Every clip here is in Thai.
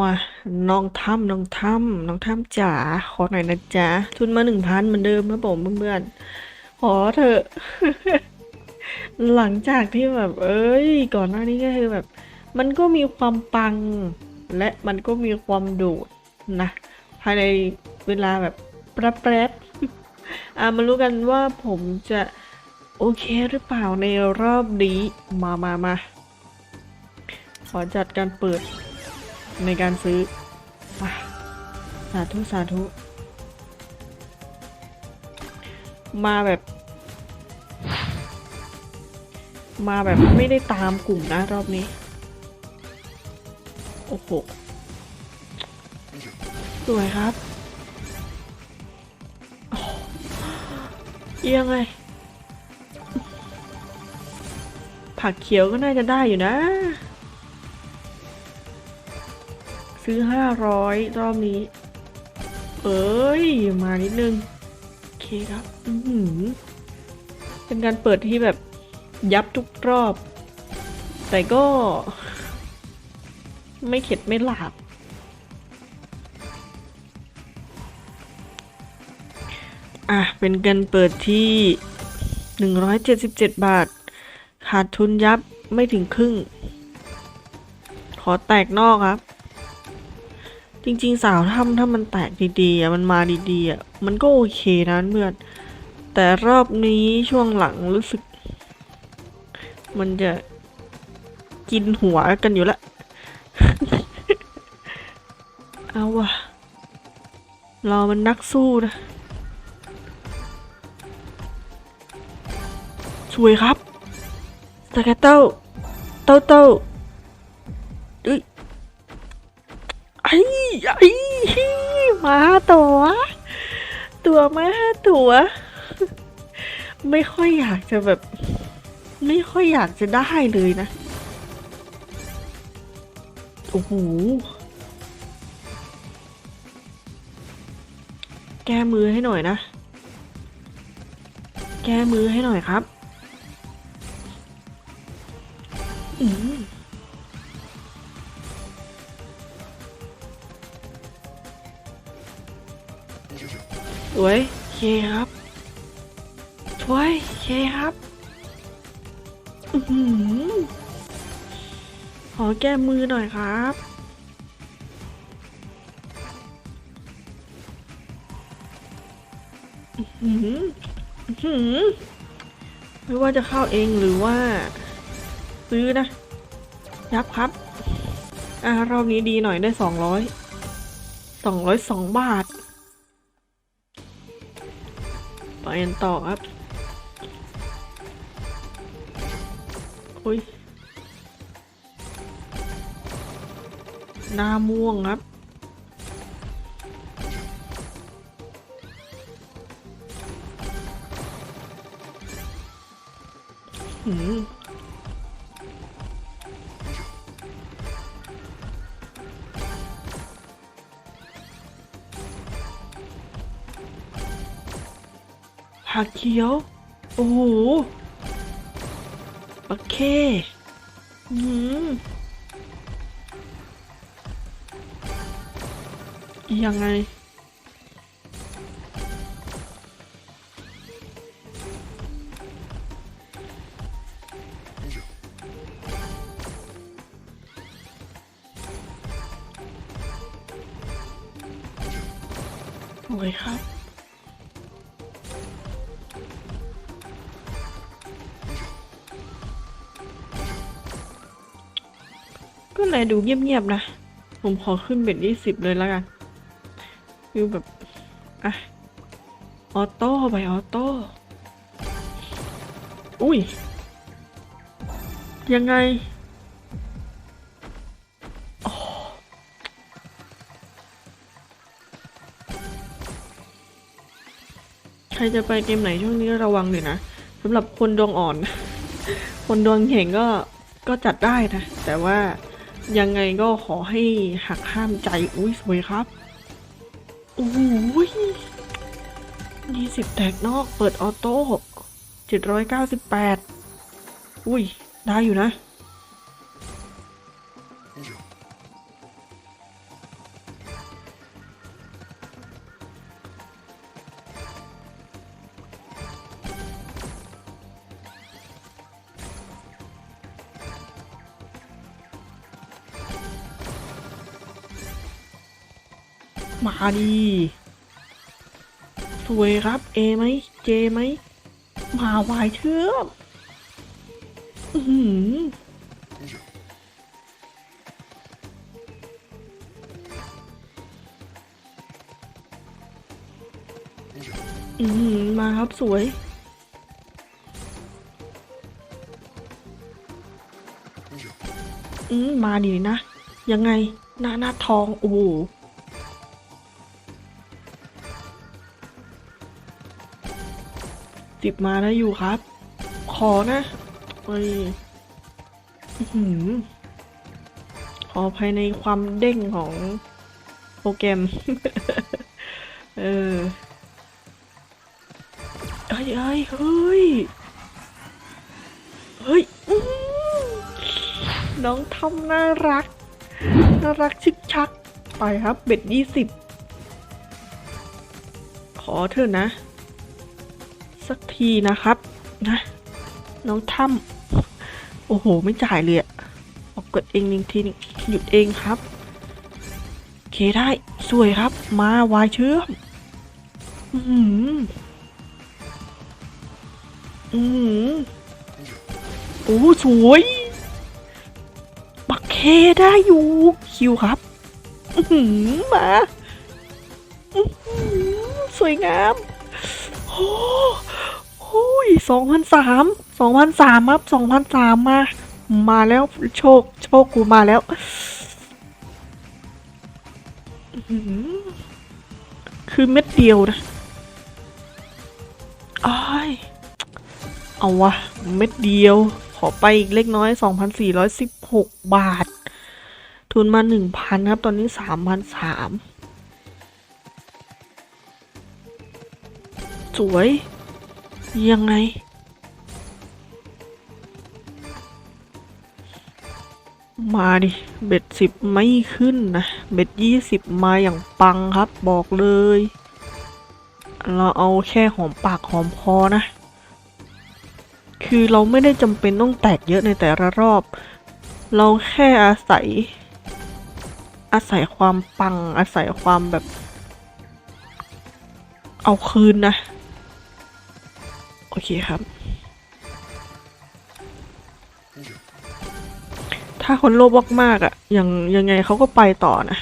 มาน้องถ้ำน้องถ้ำน้องถ้ำจ๋าขอหน่อยนะจ๊ะทุนมาหนึ่งพันเหมือนเดิมครับผมเพื่อนๆขอเถอะ หลังจากที่แบบ เอ้ย ก่อนหน้านี้ก็คือแบบ มันก็มีความปัง และมันก็มีความโดดนะ ภายในเวลาแบบแป๊บๆอะมารู้กันว่าผมจะโอเคหรือเปล่าในรอบนี้ มามามาขอจัดการเปิด ในการซื้อสาธุสาธุ มาแบบ มาแบบไม่ได้ตามกลุ่มนะรอบนี้ โอ้โห สวยครับโอ้เอียงไง ผักเขียวก็น่าจะได้อยู่นะ ซื้อห้าร้อยรอบนี้ เอ้ย มานิดนึง โอเคครับ อืเป็นการเปิดที่แบบยับทุกรอบ แต่ก็ ไม่เข็ดไม่หลาบอะ เป็นการเปิดที่ 177 บาท ขาดทุนยับไม่ถึงครึ่ง ขอแตกนอกครับ จริง ๆ สาวถ้ำถ้ามันแตกดีๆอะมันมาดีๆอะมันก็โอเคนะเพื่อนแต่รอบนี้ช่วงหลังรู้สึก มันจะกินหัวกันอยู่ละ เอาวะเรามันนักสู้นะช่วยครับสกัตเต้าเต้าเต้าเอ้ย ไอ้ไอมาตัว ตัวมาตัว ไม่ค่อยอยากจะแบบ ไม่ค่อยอยากจะได้เลยนะ โอ้โห แก้มือให้หน่อยนะ แก้มือให้หน่อยครับ อืม วยเคครับสวยเคครับอือขอแก้มือหน่อยครับอื้อหืออื้อหือไม่ว่าจะเข้าเองหรือว่า ซื้อนะ ยับครับ อ่ารอบนี้ดีหน่อยได้สองร้อยสองร้อยสองบาท เรียนต่อครับอุ้ยหน้าม่วงครับ หืม ผักเขียว โอ้โหโอเคอืมยังไง โอ้ยครับ ดูเงียบๆนะ ผมขอขึ้นเบ็ดยี่สิบเลยแล้วกันคือแบบ อะ ออโต้ไปออโต้ อุ้ย ยังไงใครจะไปเกมไหนช่วงนี้ระวังหน่อยนะสำหรับคนดวงอ่อน คนดวงแข็งก็ก็จัดได้นะ แต่ว่า ยังไงก็ขอให้หักห้ามใจ อุ้ยสวยครับโอ้ยยี่สิบแตกนอก เปิดออโต้เจ็ดร้อยเก้าสิบแปดอุ้ย ได้อยู่นะ มาดีสวยครับเอไหมเจไหมมาวายเชื่อมอื้อหืออือหือมาครับสวยอืมมาดีนะ ยังไงหน้าหน้าทอง โอ้ สิบมาได้อยู่ครับ ขอนะเอ้หือขอภายในความเด้งของโปรแกรม เออเอ้ยเอ้ยเฮ้ยเฮ้ยน้องทำน่ารัก น่ารักชิกชัก ไปครับ เบ็ดยี่สิบ ขอเถอะนะ สักทีนะครับ นะน้องถ้ำโอ้โห ไม่จ่ายเลยอะออกกดเองหนึ่งทีหนึงหยุดเองครับโอเคได้ สวยครับ มาวายเชื่อม อือหืออือหือโอ้สวยบักเคได้อยู่ คิวครับ อือหือมาอื้อหือสวยงามโอ้ โหสองพันสามสองพันสามครับสองพันสามมา มาแล้วโชค โชคกูมาแล้วคือเม็ดเดียวนะอ้ายเอาวะ เม็ดเดียว ขอไปอีกเล็กน้อย 2,416 บาท ทุนมา 1,000 ครับ ตอนนี้3,300สวย ยังไง มาดิ เบ็ดสิบไม่ขึ้นนะ เบ็ดยี่สิบมาอย่างปังครับบอกเลย เราเอาแค่หอมปากหอมคอนะ คือเราไม่ได้จำเป็นต้องแตกเยอะในแต่ละรอบ เราแค่อาศัย อาศัยความปังอาศัยความแบบ เอาคืนนะ โอเคครับ ถ้าคนโลภมากๆอะอย่างยังไงเขาก็ไปต่อนะ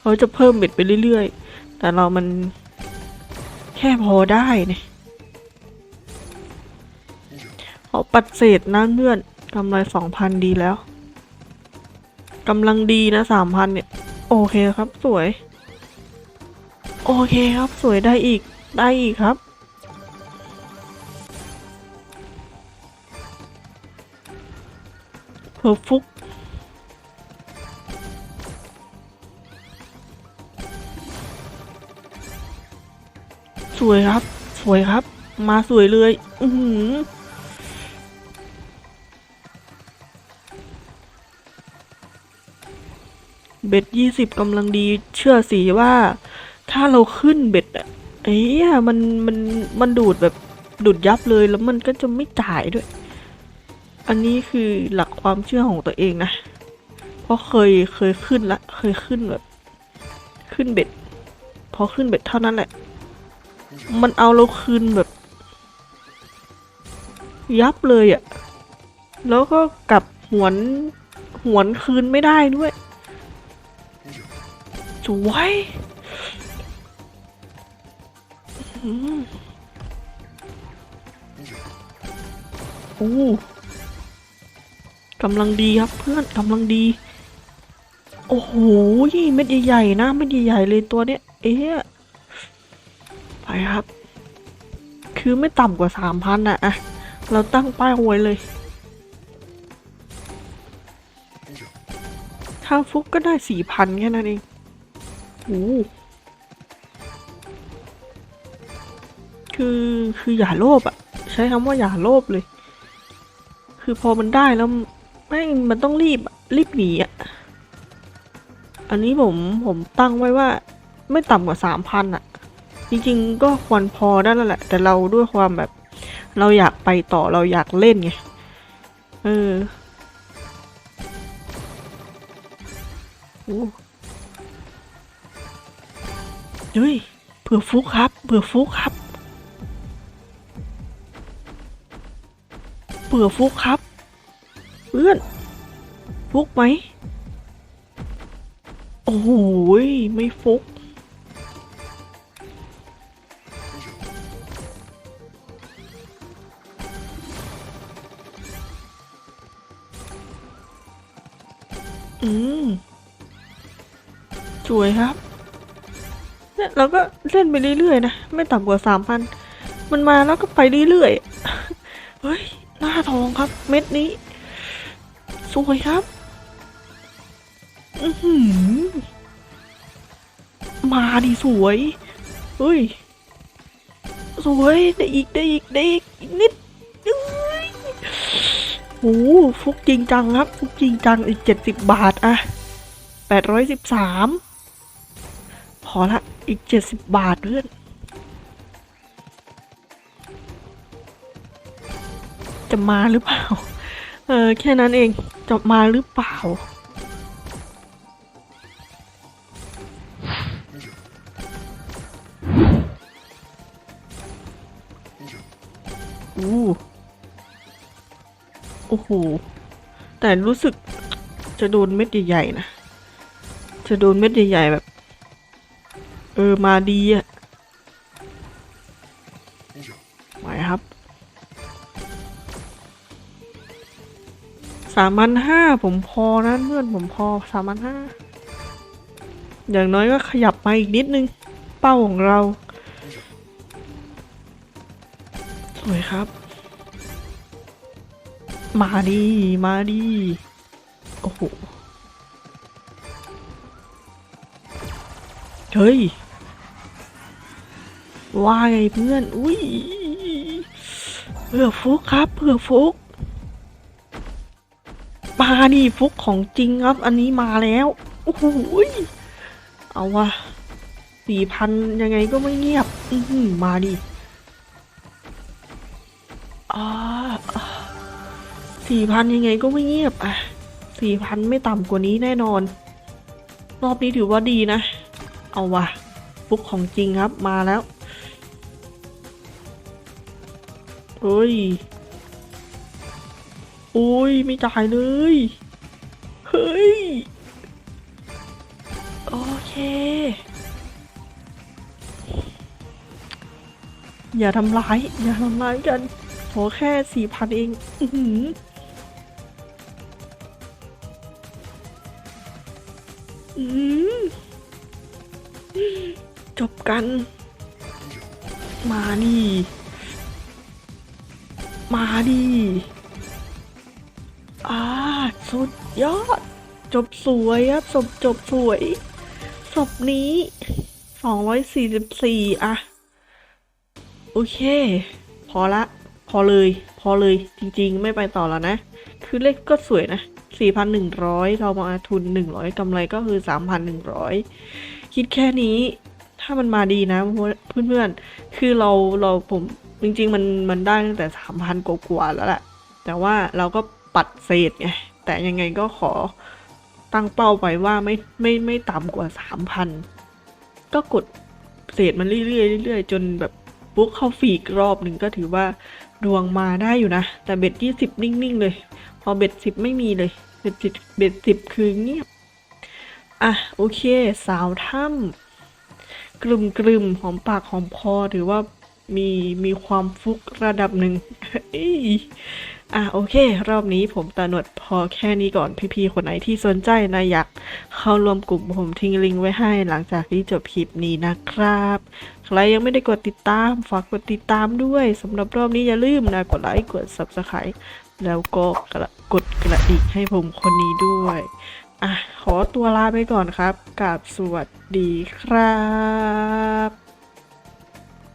เขาจะเพิ่มเบ็ดไปเรื่อยๆ แต่เรามันแค่พอได้เนี่ยขอปัดเศษนะเงื่อนกำไรสองพันดีแล้วกำลังดีนะสามพันเนี่ย โอเคครับสวย โอเคครับสวยได้อีกได้อีกครับ เพอร์ฟุกสวยครับ สวยครับ มาสวยเลย อือหือเบ็ดยี่สิบกำลังดีเชื่อสิว่า ถ้าเราขึ้นเบ็ดอะเอ้ยมันมันมันดูดแบบดูดยับเลยแล้วมันก็จะไม่จ่ายด้วย อันนี้คือหลักความเชื่อของตัวเองนะ เพราะเคยเคยขึ้นละ เคยขึ้นแบบ ขึ้นเบ็ด พอขึ้นเบ็ดเท่านั้นแหละ มันเอาเราคืนแบบ ยับเลยอะ่ะ แล้วก็กลับหวนหวนคืนไม่ได้ด้วยสวยโอ้ กำลังดีครับเพื่อนกำลังดี โอ้โหเม็ดใหญ่ๆนะเม็ดใหญ่ๆเลยตัวเนี้ยเอ๊ะไปครับ คือไม่ต่ำกว่าสามพันอะอะเราตั้งป้ายเอาไว้เลย ถ้าฟุกก็ได้สี่พันแค่นั้นเองโอ้คือคืออย่าโลภอะใช้คำว่าอย่าโลภเลย คือพอมันได้แล้ว ไม่มันต้องรีบรีบหนีอะ อันนี้ผมผมตั้งไว้ว่า ไม่ต่ำกว่าสามพันอะ จริงๆก็ควรพอได้แล้วแหละ แต่เราด้วยความแบบ เราอยากไปต่อเราอยากเล่นไง เออโอ้เฮ้ยเผื่อฟุกครับเผื่อฟุกครับเผื่อฟุกครับ เพื่อนฟุกไหม โอ้โหยไม่ฟุก อืมสวยครับเนี่ยเราก็เล่นไปเรื่อยๆนะ ไม่ต่ำกว่าสามพัน มันมาแล้วก็ไปเรื่อยๆ เฮ้ย หน้าทองครับ เม็ดนี้ สวยครับอืมาดิสวย เฮ้ย สวยได้อีกได้อีกได้อีกนิดโอ้โหฟุกจริงจังครับ ฟุกจริงจังอีกเจ็ดสิบบาทอะแปดร้อยสิบสามพอละอีกเจ็ดสิบบาทเพื่อนจะมาหรือเปล่า เออแค่นั้นเอง จะมาหรือเปล่า อู้โอ้โห แต่รู้สึกจะโดนเม็ดใหญ่ๆนะ จะโดนเม็ดใหญ่ๆแบบ เออ มาดีอะามพันห้าผมพอนะเพื่อนผมพอสามพันห้าอย่างน้อยก็ขยับมาอีกนิดนึง เป้าของเรา สวยครับ มาดีมาดีโอ้โหเฮ้ย ว่าไงเพื่อน อุ้ยเผื่อฟุกครับเผื่อฟุก ดิฟุกของจริงครับ อันนี้มาแล้วโอ้โหเอาวะสี่พันยังไงก็ไม่เงียบ อืมาดิอ่าสี่พันยังไงก็ไม่เงียบ อะสี่พันไม่ต่ำกว่านี้แน่นอน รอบนี้ถือว่าดีนะ เอาวะฟุกของจริงครับมาแล้วเฮ้ย โอ้ยไม่จ่ายเลย เฮ้ย โอเค อย่าทำร้าย อย่าทำร้ายกัน ขอแค่สี่พันเอง อือืจบกัน มาดิ มาดิ อ่าสุดยอด จบสวยครับศพจบสวยศพนี้สองร้อยสี่สิบสี่อะโอเค พอละ พอเลย พอเลยจริงๆ ไม่ไปต่อแล้วนะ คือเลขก็สวยนะ 4,100 เรามาทุน 100กำไรก็คือ 3,100 คิดแค่นี้ ถ้ามันมาดีนะเพื่อนๆ คือเราเราผมจริง ๆ มันมันได้ตั้งแต่ 3,000 กว่าๆแล้วแหละ แต่ว่าเราก็ ปัดเศษไง แต่ยังไงก็ขอตั้งเป้าไปว่าไม่ไม่ไม่ต่ำกว่า3,000ก็กดเศษมันเรื่อยๆเรื่อยๆจนแบบปุ๊กเข้าฟีกรอบหนึ่งก็ถือว่าดวงมาได้อยู่นะ แต่เบ็ดยี่สิบนิ่งๆเลย พอเบ็ดสิบไม่มีเลยเบ็ดสิบเบ็ดสิบคือเงียบ อะ โอเค สาวถ้ำกลุ่มกลุ่มหอมปากหอมคอถือว่ามีมีความฟุกระดับหนึ่ง อะโอเค รอบนี้ผมตาหนวดพอแค่นี้ก่อนพี่ๆคนไหนที่สนใจนะอยากเข้าร่วมกลุ่มผมทิ้งลิงก์ไว้ให้หลังจากที่จบคลิปนี้นะครับ ใครยังไม่ได้กดติดตาม ฝากกดติดตามด้วยสำหรับรอบนี้อย่าลืมนะกดไลค์กด Subscribe แล้วก็กระกดกระดิ่งให้ผมคนนี้ด้วยอะขอตัวลาไปก่อนครับกับสวัสดีครับ